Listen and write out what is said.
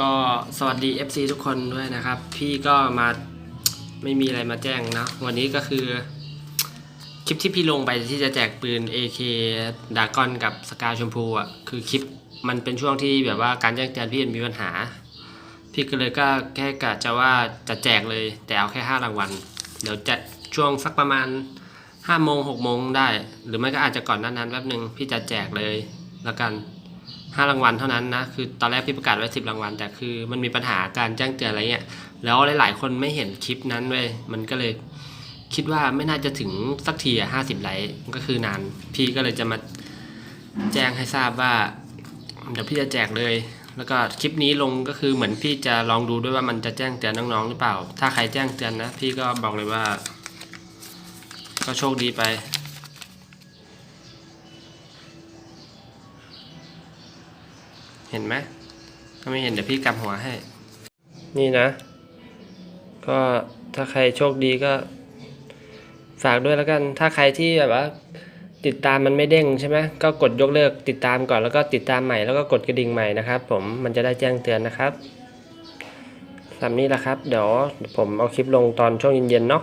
ก็สวัสดี FC ทุกคนด้วยนะครับ พี่ก็มาไม่มีอะไรมาแจ้งนะ วันนี้ก็คือคลิปที่พี่ลงไปที่จะแจกปืน AK ดากอนกับสกาชมพูอะคือคลิปมันเป็นช่วงที่แบบว่าการแจ้งเตือนพี่มีปัญหา พี่ก็เลยก็แค่กะจะว่าจะแจกเลย แต่เอาแค่ห้ารางวัลเดี๋ยวจะช่วงสักประมาณห้าโมงหกโมงได้ หรือไม่ก็อาจจะก่อนนั้นนั้นแป๊บหนึ่งพี่จะแจกเลยแล้วกัน ห้ารางวัลเท่านั้นนะ คือตอนแรกพี่ประกาศไว้สิบรางวัล แต่คือมันมีปัญหาการแจ้งเตือนอะไรเงี้ย แล้วหลาย ๆ คนไม่เห็นคลิปนั้นเว้ย มันก็เลยคิดว่าไม่น่าจะถึงสักทีอะห้าสิบไลค์ก็คือนาน พี่ก็เลยจะมาแจ้งให้ทราบว่า เดี๋ยวพี่จะแจกเลย แล้วก็คลิปนี้ลงก็คือเหมือนพี่จะลองดูด้วยว่ามันจะแจ้งเตือนน้องๆหรือเปล่า ถ้าใครแจ้งเตือนนะ พี่ก็บอกเลยว่า ก็โชคดีไป เห็นไหมถ้าไม่เห็นเดี๋ยวพี่กลับหัวให้ นี่นะ ก็ถ้าใครโชคดีก็ ฝากด้วยแล้วกัน ถ้าใครที่แบบว่า ติดตามมันไม่เด้งใช่ไหมก็กดยกเลิกติดตามก่อนแล้วก็ติดตามใหม่แล้วก็กดกระดิ่งใหม่นะครับ ผมมันจะได้แจ้งเตือนนะครับสำนี้แหละครับ เดี๋ยวผมเอาคลิปลงตอนช่วงเย็นๆเนาะ